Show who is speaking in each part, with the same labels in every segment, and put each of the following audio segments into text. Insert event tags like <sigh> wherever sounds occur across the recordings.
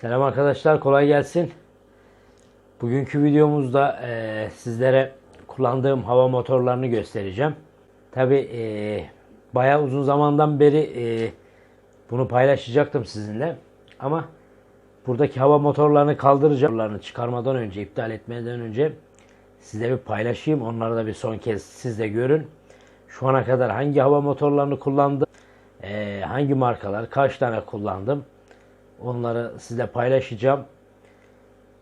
Speaker 1: Selam arkadaşlar, kolay gelsin. Bugünkü videomuzda eee, sizlere kullandığım hava motorlarını göstereceğim. Tabi bayağı uzun zamandan beri eee, bunu paylaşacaktım sizinle. Ama buradaki hava motorlarını kaldıracağım. Motorlarını çıkarmadan önce, iptal etmeden önce size bir paylaşayım. Onları da bir son kez siz de görün. Şu ana kadar hangi hava motorlarını kullandım, eee, hangi markalar, kaç tane kullandım. Onları sizle paylaşacağım.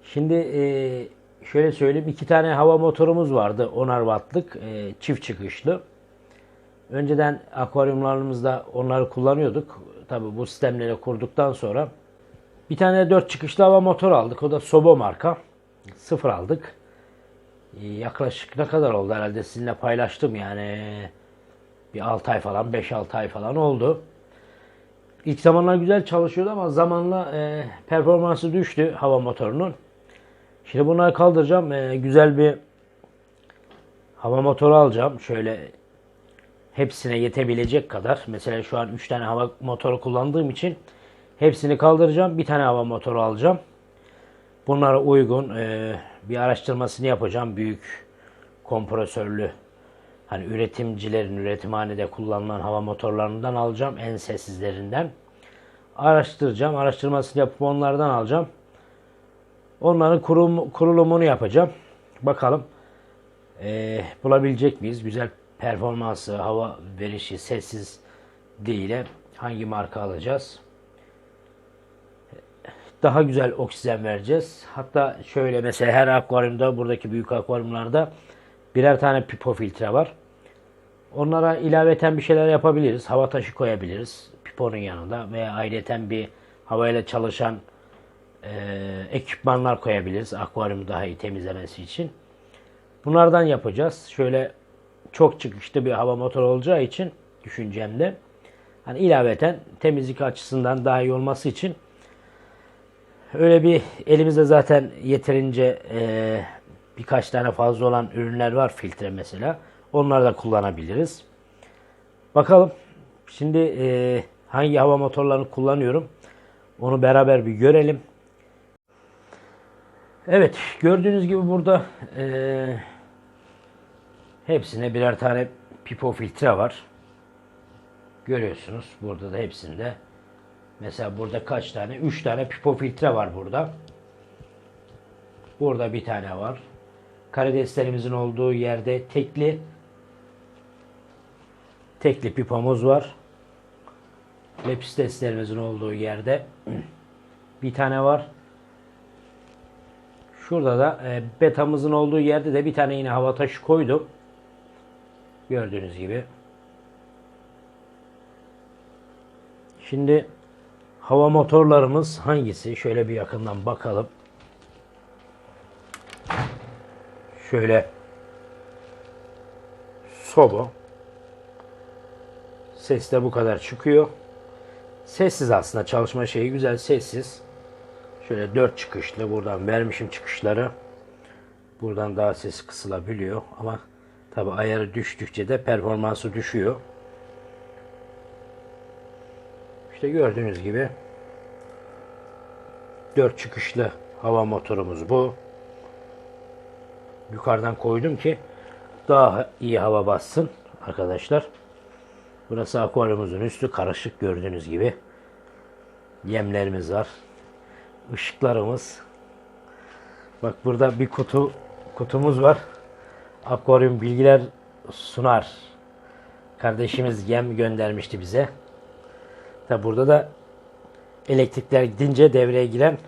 Speaker 1: Şimdi eee, şöyle söyleyeyim. iki tane hava motorumuz vardı. 10'ar wattlık eee, çift çıkışlı. Önceden akvaryumlarımızda onları kullanıyorduk. Tabi bu sistemleri kurduktan sonra bir tane 4 çıkışlı hava motor aldık. O da Sobo marka. Sıfır aldık. Ee, Yaklaşık ne kadar oldu herhalde sizinle paylaştım yani bir 6 ay falan 5-6 ay falan oldu. İlk zamanlar güzel çalışıyordu ama zamanla e, performansı düştü hava motorunun. Şimdi bunları kaldıracağım. E, güzel bir hava motoru alacağım. Şöyle hepsine yetebilecek kadar. Mesela şu an 3 tane hava motoru kullandığım için hepsini kaldıracağım. Bir tane hava motoru alacağım. Bunlara uygun e, bir araştırmasını yapacağım. Büyük kompresörlü hani üretimcilerin üretimhanede kullanılan hava motorlarından alacağım. En sessizlerinden. Araştıracağım. Araştırmasını yapıp onlardan alacağım. Onların kurum, kurulumunu yapacağım. Bakalım eee, bulabilecek miyiz? Güzel performansı, hava verişi, sessiz değil. Hangi marka alacağız? Daha güzel oksijen vereceğiz. Hatta şöyle mesela her akvaryumda, buradaki büyük akvaryumlarda birer tane pipo filtre var. Onlara ilaveten bir şeyler yapabiliriz. Hava taşı koyabiliriz piponun yanında veya ayrıyeten bir havayla çalışan e, ekipmanlar koyabiliriz akvaryumu daha iyi temizlemesi için. Bunlardan yapacağız. Şöyle çok çıkışlı bir hava motoru olacağı için düşüncemde hani ilaveten temizlik açısından daha iyi olması için öyle bir elimizde zaten yeterince e, birkaç tane fazla olan ürünler var filtre mesela. Onları da kullanabiliriz. Bakalım. Şimdi e, hangi hava motorlarını kullanıyorum. Onu beraber bir görelim. Evet. Gördüğünüz gibi burada e, hepsine birer tane pipo filtre var. Görüyorsunuz. Burada da hepsinde. Mesela burada kaç tane? 3 tane pipo filtre var burada. Burada bir tane var. Karideslerimizin olduğu yerde tekli tekli pipamız var. Lepisteslerimizin olduğu yerde bir tane var. Şurada da e, betamızın olduğu yerde de bir tane yine hava taşı koydum. Gördüğünüz gibi. Şimdi hava motorlarımız hangisi? Şöyle bir yakından bakalım. Şöyle Sobo. Ses de bu kadar çıkıyor. Sessiz aslında çalışma şeyi güzel sessiz. Şöyle dört çıkışlı buradan vermişim çıkışları. Buradan daha ses kısılabiliyor ama tabi ayarı düştükçe de performansı düşüyor. İşte gördüğünüz gibi dört çıkışlı hava motorumuz bu. Yukarıdan koydum ki daha iyi hava bassın arkadaşlar. Burası akvaryumumuzun üstü karışık gördüğünüz gibi. Yemlerimiz var. Işıklarımız. Bak burada bir kutu kutumuz var. Akvaryum bilgiler sunar. Kardeşimiz yem göndermişti bize. Tabi burada da elektrikler gidince devreye giren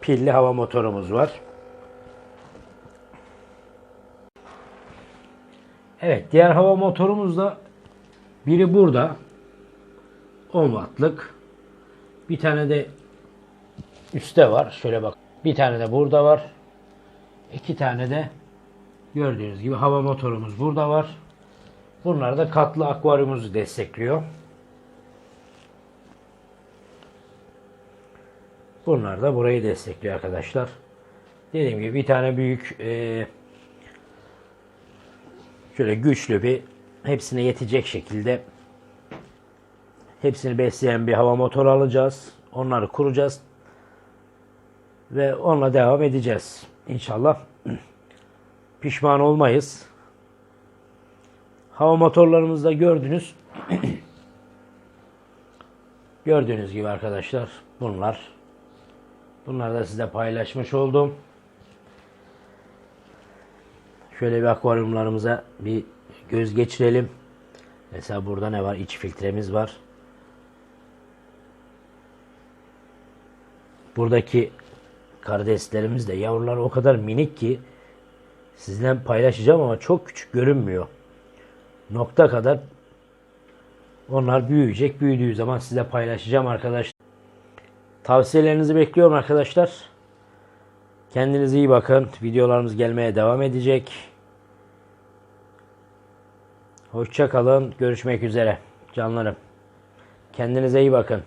Speaker 1: pilli hava motorumuz var. Evet, diğer hava motorumuz da biri burada. 10 wattlık. Bir tane de üstte var. Şöyle bak. Bir tane de burada var. İki tane de gördüğünüz gibi hava motorumuz burada var. Bunlar da katlı akvaryumumuzu destekliyor. Bunlar da burayı destekliyor arkadaşlar. Dediğim gibi bir tane büyük e, şöyle güçlü bir hepsine yetecek şekilde hepsini besleyen bir hava motoru alacağız. Onları kuracağız. Ve onunla devam edeceğiz. İnşallah <clears throat> pişman olmayız. Hava motorlarımızda gördünüz. <clears throat> Gördüğünüz gibi arkadaşlar bunlar. Bunları da size paylaşmış oldum. Şöyle bir akvaryumlarımıza bir göz geçirelim. Mesela burada ne var? İç filtremiz var. Buradaki karideslerimiz de yavrular o kadar minik ki sizden paylaşacağım ama çok küçük görünmüyor. Nokta kadar onlar büyüyecek. Büyüdüğü zaman size paylaşacağım arkadaşlar. Tavsiyelerinizi bekliyorum arkadaşlar. Kendinize iyi bakın. Videolarımız gelmeye devam edecek. Hoşça kalın. Görüşmek üzere. Canlarım. Kendinize iyi bakın.